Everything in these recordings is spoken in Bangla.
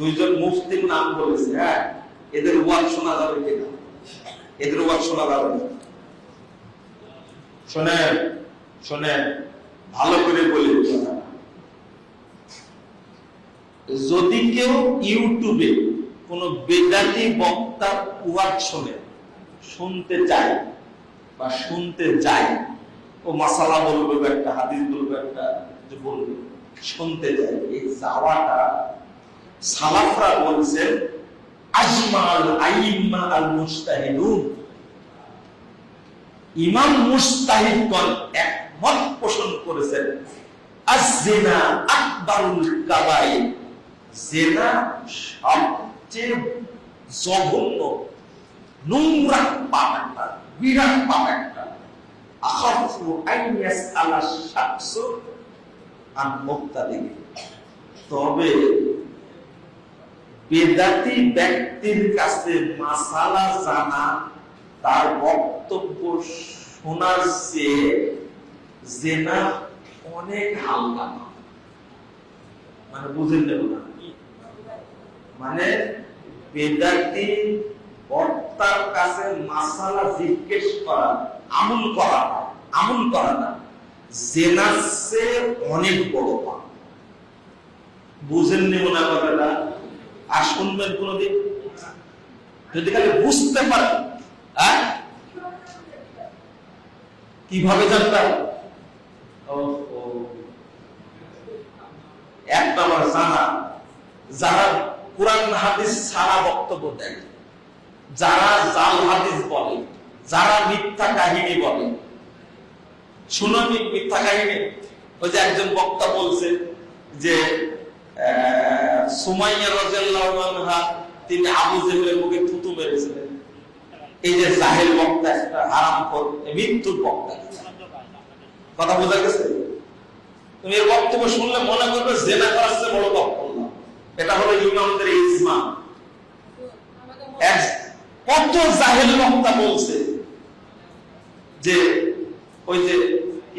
দুইজন মুফতির নাম বলেছে হ্যাঁ? এদের ওয়াজ শোনা যাবে কিনা? এদের ওয়াজ শোনা যাবে না। শোনেন শোনেন। ভালো করে বলি। যদি কেউ ইউটিউবে কোন বেদাতি বক্তার ওয়াজ শোনে শুনতে চায় বা শুনতে যায় ও মাসালা বলবে একটা হাদিস বলবে একটা যে বলবে শুনতে যায় এই যাওয়াটা সালাফরা বলছেন, আজমাল আইম্মা আল মুস্তাহিদুন ইমাম মুস্তাহিদগণ একমত পোষণ করেছেন, আজ-জিনা আকবারুল কাবাইর। জেনা সবচেয়ে জঘন্য, নোংরা পাপ একটা, বিরাট পাপ একটা। আখাফু আন ইয়াসআলা শাখসু আন মুক্তাদিহি তবে বেদাতি ব্যক্তির কাছে মাসালা জানা তার বক্তব্য শোনার চেয়ে জেনা অনেক হালকা। মানে বুঝেন নেব না মানে বেদাতি বক্তার কাছে মাসালা জিজ্ঞেস করা আমল করা না, আমল করা না। জেনার অনেক বড় পাপ। বুঝেননি মনে হয় কথাটা আর শুনবেন কোনদিন? যদি খালি বুঝতে পারেন হ্যাঁ? কীভাবে জানতাম। এক নম্বর জানা যারা কোরআন হাদিস ছাড়া বক্তব্য দেয় যারা জাল হাদিস বলে যারা মিথ্যা কাহিনী বলে। শুনো মিথ্যা কাহিনী? ওই যে একজন বক্তা বলছে যে আহ, সুমাইয়া রাদিয়াল্লাহু আনহা, তিনি আবু জেহেলের মুখে থুতু মেরেছিলেন। এই যে জাহেল বক্তা একটা হারাম কর মৃত্যুর বক্তা। কথা বোঝা গেছে? তুমি এর বক্তব্য শুনলে মনে করবে জেনা করার চেয়ে বড় করলাম এটা হলো ইমামদের এক- কত জাহেল বক্তা বলছে যে, ওই যে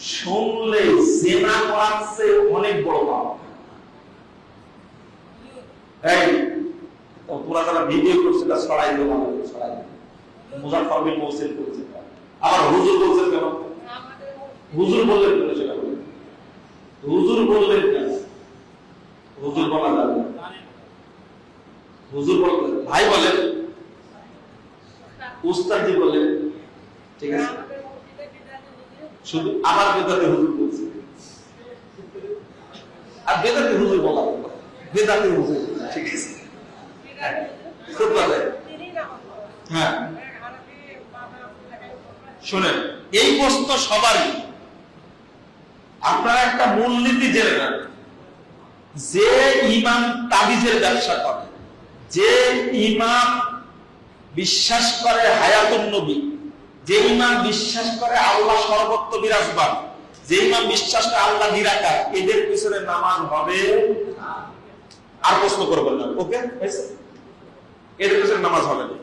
শুনলে জেনা করার অনেক বড় পাপ। ভিডিও করছে তা ছড়াই দেবো দেবো মুজাফর বিন করেছে আবার হুজুর বলছেন কেন? হুজুর বললেন কেন সেটা হুজুর বললেন কেন? হুজুর বলা যাবে হুজুর ভাই বলেন, উস্তাদি বলেন, ঠিক আছে? শুধু আবার বেদাতে হুজুর বলছে। আর বেদাতে হুজুর বলা বেদাতে হুজুর ঠিক আছে? হ্যাঁ, হ্যাঁ। এই প্রশ্ন সবারই। আপনারা একটা মূলনীতি জেনে নেন। যে ইমাম তাবিজের ব্যবসা করে যে ইমাম বিশ্বাস করে হায়াতুন নবী যে ইমাম বিশ্বাস করে আল্লাহ সর্বত্র বিরাজমান, যে ইমাম বিশ্বাস করে আল্লাহ নিরাকার, এদের পিছনে নামাজ হবে। আর প্রশ্ন করবেন না। ওকে? এদের পিছনে নামাজ হবে না।